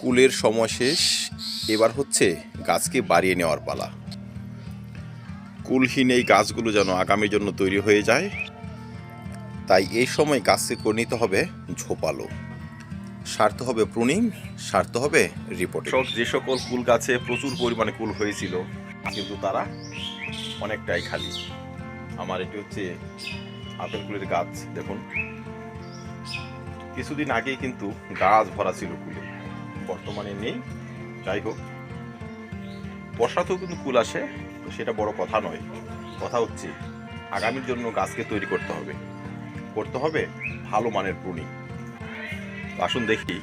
কুলের সময় শেষ, এবার হচ্ছে গাছকে বাড়িয়ে নেওয়ার পালা। কুলহীন এই গাছগুলো যেন আগামীর জন্য তৈরি হয়ে যায়। তাই এই সময় গাছকে করে নিতে হবে ঝোপালো। সারতে হবে প্রুনিং, সারতে হবে রিপোর্ট। যে সকল কুল গাছে প্রচুর পরিমাণে কুল হয়েছিল, কিন্তু তারা অনেকটাই খালি। আমার এটি হচ্ছে আপেল কুলের গাছ, দেখুন। কিছুদিন আগেই কিন্তু গাছ ভরা ছিল কুলে। বর্তমানে নেই। যাই হোক, বর্ষাতেও কিন্তু কুল আসে, তো সেটা বড় কথা নয়। কথা হচ্ছে, আগামীর জন্য গাছকে তৈরি করতে হবে। করতে হবে ভালো মানের প্রুনিং আসুন দেখি,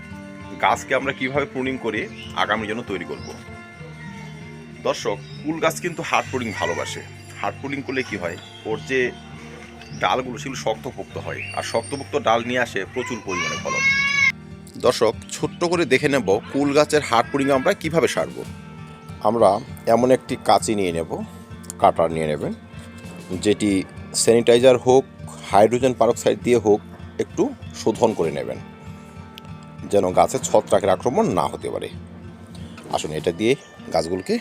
গাছকে আমরা কীভাবে প্রুনিং করে আগামীর জন্য তৈরি করব। দর্শক, কুল গাছ কিন্তু হার্ড প্রুনিং ভালোবাসে। হার্ড প্রুনিং করলে কি হয়? ওর যে ডালগুলো, সেগুলো শক্তপোক্ত হয়। আর শক্তপোক্ত ডাল নিয়ে আসে প্রচুর পরিমাণে ফলন। দর্শক, ছোট্ট করে দেখে নেব কুল গাছের হাট পুরিং আমরা কীভাবে সারবো। আমরা এমন একটি কাঁচি নিয়ে নেব, কাটার নিয়ে নেবেন, যেটি স্যানিটাইজার হোক হাইড্রোজেন পারক্সাইড দিয়ে হোক, একটু শোধন করে নেবেন, যেন গাছের ছত্রাকের আক্রমণ না হতে পারে। আসুন এটা দিয়ে গাছগুলোকে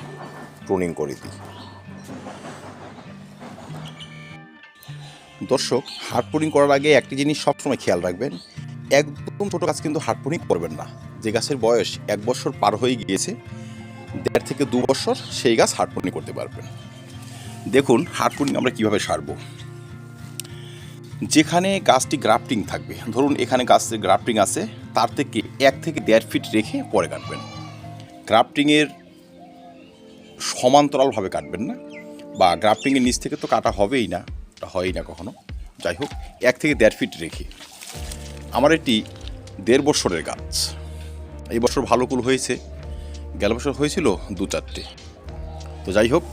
প্রুনিং করে দিই। দর্শক হার্ড পুডিং করার আগে একটি জিনিস সবসময় খেয়াল রাখবেন একদম ছোটো গাছ কিন্তু পুডিং করবেন না। যে গাছের বয়স এক বছর পার হয়ে গিয়েছে, দেড় থেকে দু বছর সেই গাছ পুডিং করতে পারবেন। দেখুন পুডিং আমরা কীভাবে সারবো। যেখানে গাছটি গ্রাফটিং থাকবে, ধরুন এখানে গাছের গ্রাফটিং আছে, তার থেকে এক থেকে দেড় ফিট রেখে পরে কাটবেন। গ্রাফটিংয়ের সমান্তরালভাবে কাটবেন না, বা গ্রাফটিংয়ের নিচ থেকে তো কাটা হবেই না হয়ই না কখনো। যাই হোক, এক থেকে দেড় ফিট রেখে। আমার এটি দেড় বছরের গাছ। এই বছর ভালো কুল হয়েছে। গেল বছর হয়েছিল দু চারটে। তো যাই হোক,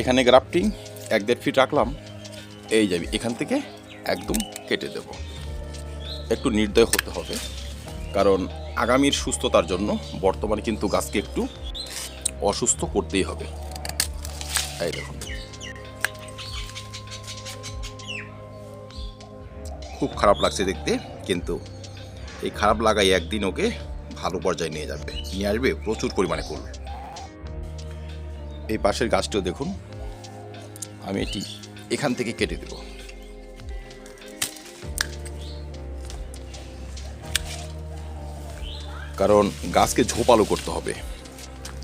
এখানে গ্রাফটিং এক দেড় ফিট রাখলাম। এই যাবি এখান থেকে একদম কেটে দেব। একটু নির্দয় হতে হবে, কারণ আগামীর সুস্থতার জন্য বর্তমানে কিন্তু গাছকে একটু অসুস্থ করতেই হবে। এই দেখুন। খুব খারাপ লাগছে দেখতে, কিন্তু এই খারাপ লাগাই একদিন ওকে ভালো পর্যায়ে নিয়ে যাবে। নিয়ে আসবে, প্রচুর পরিমাণে করবে। এই পাশের গাছটিও দেখুন, আমি এটি এখান থেকে কেটে দেব। কারণ গাছকে ঝোপালো করতে হবে।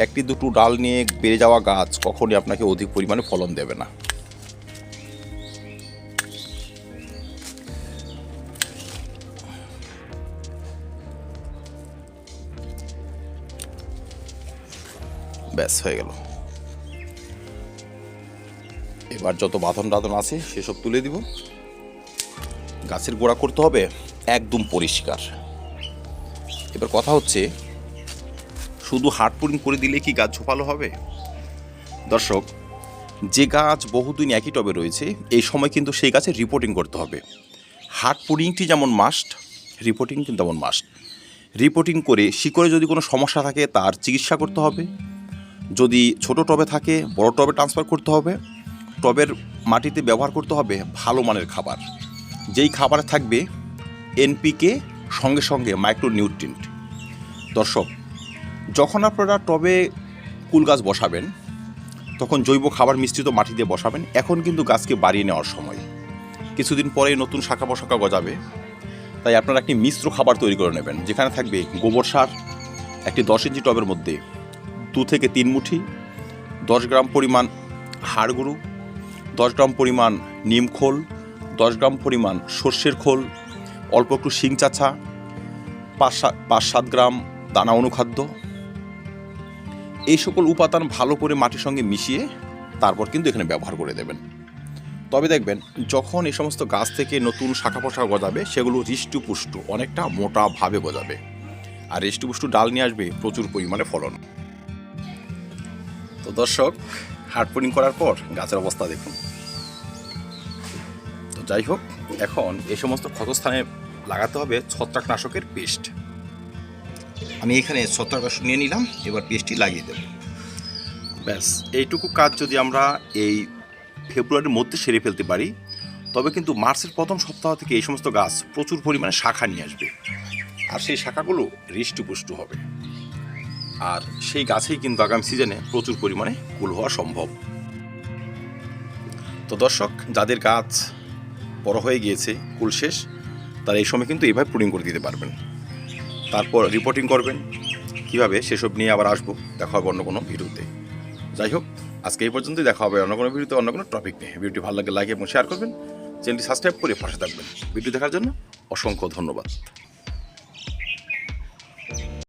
একটি দুটো ডাল নিয়ে বেড়ে যাওয়া গাছ কখনই আপনাকে অধিক পরিমাণে ফলন দেবে না। ব্যাস, হয়ে গেল। এবার যত বাঁধন টাধন আছে, সেসব তুলে দিব। গাছের গোড়া করতে হবে একদম পরিষ্কার। এবার কথা হচ্ছে, শুধু হাট পুরিং করে দিলে কি গাছ ঝোপালো হবে? দর্শক, যে গাছ বহুদিন একই টবে রয়েছে, এই সময় কিন্তু সেই গাছের রিপোর্টিং করতে হবে। হাট পুরিংটি যেমন মাস্ট রিপোর্টিং কিন্তু তেমন মাস্ট রিপোর্টিং করে, শিকড়ে যদি কোনো সমস্যা থাকে, তার চিকিৎসা করতে হবে। যদি ছোট টবে থাকে, বড় টবে ট্রান্সফার করতে হবে, টবের মাটিতে ব্যবহার করতে হবে ভালো মানের খাবার। যেই খাবারে থাকবে এনপিকে সঙ্গে সঙ্গে মাইক্রো নিউট্রিয়েন্ট দর্শক, যখন আপনারা টবে কুল গাছ বসাবেন, তখন জৈব খাবার মিশ্রিত মাটি দিয়ে বসাবেন, এখন কিন্তু গাছকে বাড়িয়ে নেওয়ার সময়। কিছুদিন পরে নতুন শাখা পোশাখা গজাবে, তাই আপনারা একটি মিশ্র খাবার তৈরি করে নেবেন, যেখানে থাকবে গোবর সার, একটি দশ ইঞ্চি টবের মধ্যে দু থেকে তিন মুঠি, দশ গ্রাম পরিমাণ হাড় গরু দশ গ্রাম পরিমাণ নিম খোল, দশ গ্রাম পরিমাণ সর্ষের খোল, অল্প একটু শিং চাছা পাঁচ সাত পাঁচ সাত গ্রাম দানা অনুখাদ্য। এই সকল উপাদান ভালো করে মাটির সঙ্গে মিশিয়ে তারপর কিন্তু এখানে ব্যবহার করে দেবেন। তবে দেখবেন, যখন এই সমস্ত গাছ থেকে নতুন শাখা পোশাক গজাবে, সেগুলো হৃষ্টপুষ্ট, অনেকটা মোটাভাবে গজাবে। আর হৃষ্টপুষ্ট ডাল নিয়ে আসবে প্রচুর পরিমাণে ফলন। তো দর্শক হার্ডপোনিং করার পর গাছের অবস্থা দেখুন। তো যাই হোক, এখন এই সমস্ত ক্ষতস্থানে লাগাতে হবে ছত্রাকনাশকের পেস্ট। আমি এখানে ছত্রাকনাশক নিয়ে নিলাম, এবার পেস্টটি লাগিয়ে দেব। ব্যাস, এইটুকু কাজ যদি আমরা এই ফেব্রুয়ারির মধ্যে সেরে ফেলতে পারি, তবে কিন্তু মার্চের প্রথম সপ্তাহ থেকে এই সমস্ত গাছ প্রচুর পরিমাণে শাখা নিয়ে আসবে। আর সেই শাখাগুলো হৃষ্টপুষ্ট হবে। আর সেই গাছেই কিন্তু আগামী সিজনে প্রচুর পরিমাণে কুল হওয়া সম্ভব। তো দর্শক, যাদের গাছ বড় হয়ে গিয়েছে, কুল শেষ, তারা এই সময় কিন্তু এইভাবে প্রুনিং করে দিতে পারবেন। তারপর রিপোর্টিং করবেন, কীভাবে সেসব নিয়ে আবার আসব, দেখা হবে অন্য কোনো ভিডিওতে। যাই হোক, আজকে এই পর্যন্তই, দেখা হবে অন্য কোনো ভিডিওতে, অন্য কোনো টপিক নিয়ে। ভিডিওটি ভালো লাগলে লাইক এবং শেয়ার করবেন চ্যানেলটি সাবস্ক্রাইব করে পাশে থাকবেন। ভিডিও দেখার জন্য অসংখ্য ধন্যবাদ।